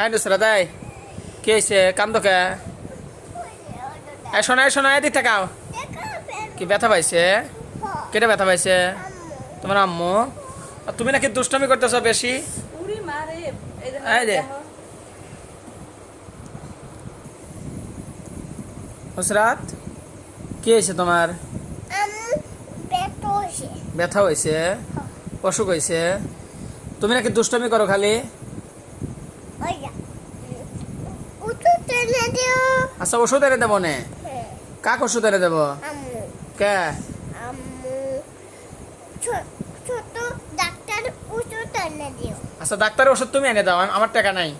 I Nusra দেয় কে হয়েছে এই শোনা এই শোনা এদিক তাকাও। কি ব্যথা পাইছে? কেটে ব্যথা পাইছে? তোমার আম্মু? আর তুমি নাকি দুষ্টামি করতেছ বেশি? উড়ি এই যে। নুসরাত কি হয়েছে তোমার? ব্যথা হয়েছে অসুখ হয়েছে তুমি নাকি দুষ্টামি করো খালি? আচ্ছা ওষুধ এনে দেবো নে। কাক ওষুধ এনে দেবো? কে? ছোট ডাক্তার ওষুধ এনে দিও আচ্ছা ডাক্তারের ওষুধ তুমি এনে দাও আমার টাকা নাই।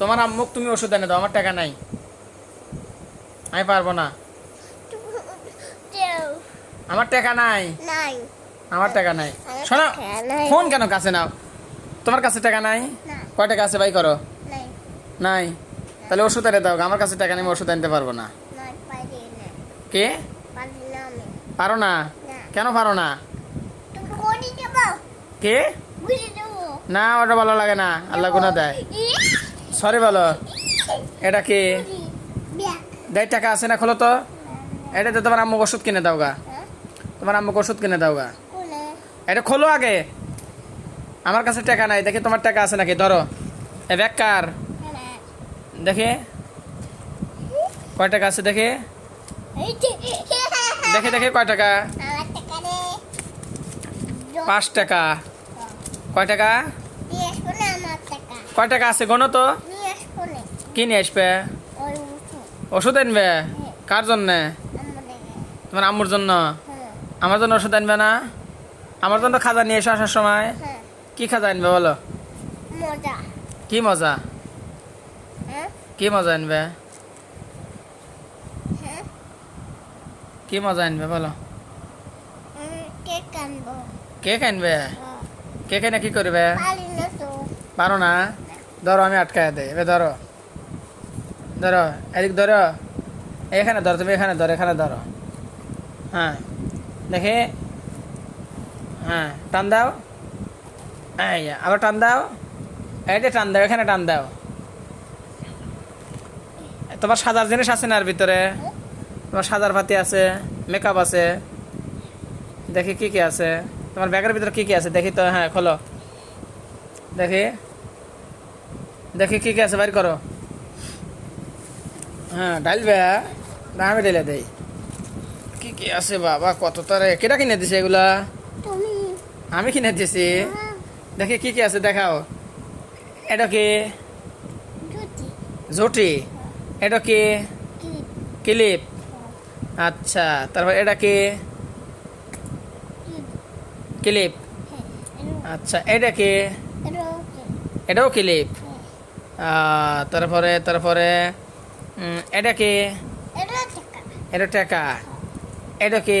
তোমার আম্মুক তুমি ওষুধ এনে দাও আমার টাকা নাই। আমি পারব না। আমার টাকা নাই। আমার টাকা নাই। শোনো ফোন কেন কাছে নাও? তোমার কাছে টাকা নাই? কয় টাকা আছে বাই করো? নাই। তাহলে ওষুধ এনে দাও আমার কাছে টাকা নেই ওষুধ আনতে পারব না। কে? পারি না কেন পারো না? কে? না ওটা ভালো লাগে না। আল্লাহ গুনা দেয়। সরি বলো। এটা কি? দেড় টাকা আছে না খোলো তো। এটাতে তোমার আম্মুক ওষুধ কিনে দাও গা। হ্যাঁ? তোমার আম্মুক ওষুধ কিনে দাও গা। এটা খোলো আগে। আমার কাছে টাকা নাই দেখি তোমার টাকা আছে নাকি ধরো। এ ব্যাগ কার? হ্যাঁ দেখে। কয় টাকা আছে দেখে। দেখে দেখে কয় টাকা? পাঁচ টাকা। কয় টাকা? কয় টাকা আছে গণ তো? কি নিয়ে আসবে? ওষুধ ওষুধ আনবে? কার জন্যে? তোমার আম্মুর জন্য? হ্যাঁ। আমার জন্য ওষুধ আনবে না? আমার জন্য খাজা নিয়ে এসো আসার সময়। হ্যাঁ। কি খাজা আনবে বলো? মজা। কি মজা? হ্যাঁ? কি মজা আনবে? হ্যাঁ? কি মজা আনবে বলো? কেক আনব। কেক হ্যাঁ। কেক এনে কি করবে? পারি না তো। পারো না? ধরো আমি আটকায় দেয় এবার ধরো। ধরো এদিক ধরো। এখানে ধরো তুমি এখানে ধরো এখানে ধরো। হ্যাঁ। দেখে। হ্যাঁ টান দাও। এই আবার টান দাও। এইটা টান দাও এখানে টান দাও। তোমার সাজার জিনিস আছে না ভিতরে? তোমার সাজার পাতি আছে মেকআপ আছে। দেখি কি কি আছে। তোমার ব্যাগের ভিতরে কি কি আছে? দেখি তো হ্যাঁ খোলো। দেখি। দেখি কি কি আছে বাইর করো। হ্যাঁ ডালবে না আমি ঢেলে দেই। কি কি আছে বাবা কত তারে। কেটা কিনে দিছে এগুলা? আমি কিনে দিছি। হ্যাঁ, দেখি কি কি আছে দেখাও। এটা কি? জুতি ঝুটি। এটা কি? ক্লিপ। আচ্ছা তারপর এটা কি? ক্লিপ। আচ্ছা এটা কি? এটাও ক্লিপ। তারপরে তারপরে এটা কি? এটা টাকা। এটা কি?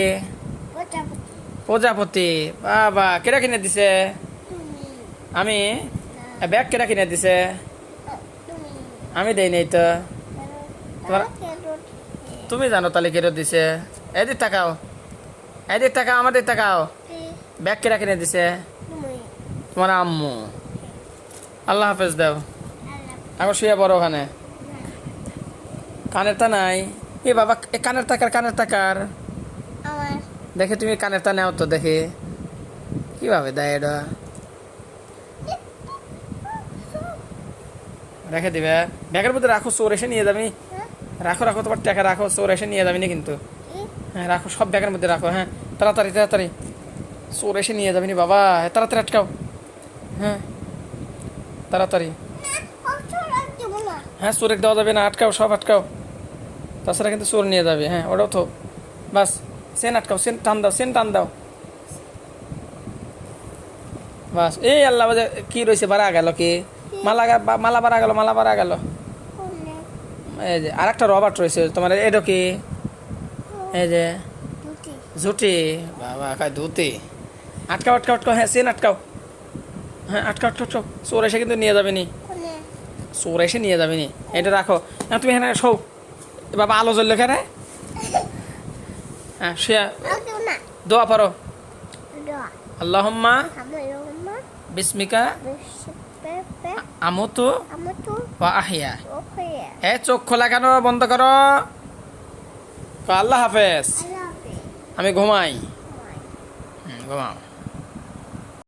প্রজাপতি। বাবা কেটা কিনে দিছে? আমি ব্যাগ কেটা কিনে দিছে? আমি দেই নেই তো। তোমার- তুমি জানো তাহলে কেটে দিছে? এদিক তাকাও। এদিক তাকাও আমাদের তাকাও। ব্যাগ কেটা কিনে দিছে? তুমি তোমার আম্মু। আল্লাহ হাফেজ দাও। এখন শুয়ে পড়ো ওখানে। কানের তা নাই। এ বাবা এ কানের তাকার কানের তাকার দেখে তুমি কানের তা নেও তো দেখে। কীভাবে দেয় এটা? রেখে দিবে। ব্যাগের মধ্যে রাখো চোর এসে নিয়ে যাবি? রাখো রাখো তোমার টাকা রাখো চোর এসে নিয়ে যাবি না কিন্তু। হ্যাঁ রাখো সব ব্যাগের মধ্যে রাখো হ্যাঁ। তাড়াতাড়ি তাড়াতাড়ি। চোর এসে নিয়ে যাবি বাবা। হ্যাঁ, তাড়াতাড়ি আটকাও। হ্যাঁ তাড়াতাড়ি। হ্যাঁ চোরেক দেওয়া যাবে না আটকাও সব আটকাও। তাছাড়া কিন্তু চোর নিয়ে যাবে হ্যাঁ ওটাও তো। বাস সেন আটকাও সেন টান দাও সেন টান দাও। বাস এই আল্লাহ কি রয়েছে বাড়া গেল কি? মালা মালা বাড়া গেল মালা বাড়া গেল। এই যে আর একটা রবার্ট রয়েছে তোমার এটা কি? এই যে জুতি। ঝুটি। বাবা খায় ধুতি। আটকাও আটকাও আটকাও হ্যাঁ সেন আটকাও। হ্যাঁ আটকাও আটকাও আটকাও। চোর এসে কিন্তু নিয়ে যাবে নি? চোর এসে নিয়ে যাবে নি এটা রাখো। না তুমি এখানে শো বাবা আলো জ্বললে এখানে? হ্যাঁ শুয়া। দোয়া পড়ো। আল্লাহম্মা বিস্মিকা। আমুতু আহিয়া এ চোখ খোলা কেন বন্ধ করো আল্লাহ হাফেজ আমি ঘুমাই. ঘুমাও